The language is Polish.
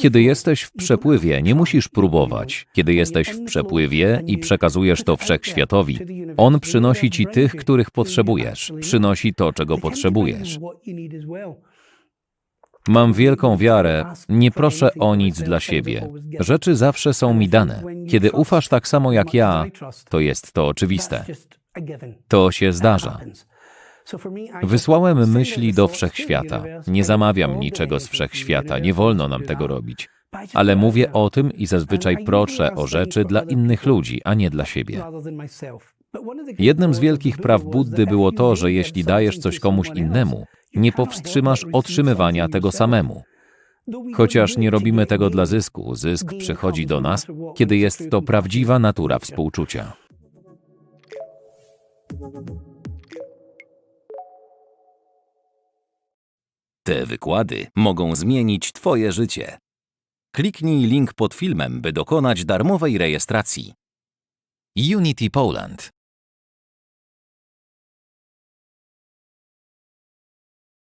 Kiedy jesteś w przepływie, nie musisz próbować. Kiedy jesteś w przepływie i przekazujesz to wszechświatowi, on przynosi ci tych, których potrzebujesz, przynosi to, czego potrzebujesz. Mam wielką wiarę, nie proszę o nic dla siebie. Rzeczy zawsze są mi dane. Kiedy ufasz tak samo jak ja, to jest to oczywiste. To się zdarza. Wysłałem myśli do wszechświata. Nie zamawiam niczego z wszechświata, nie wolno nam tego robić. Ale mówię o tym i zazwyczaj proszę o rzeczy dla innych ludzi, a nie dla siebie. Jednym z wielkich praw Buddy było to, że jeśli dajesz coś komuś innemu, nie powstrzymasz otrzymywania tego samemu. Chociaż nie robimy tego dla zysku, zysk przychodzi do nas, kiedy jest to prawdziwa natura współczucia. Te wykłady mogą zmienić Twoje życie. Kliknij link pod filmem, by dokonać darmowej rejestracji. Unity Poland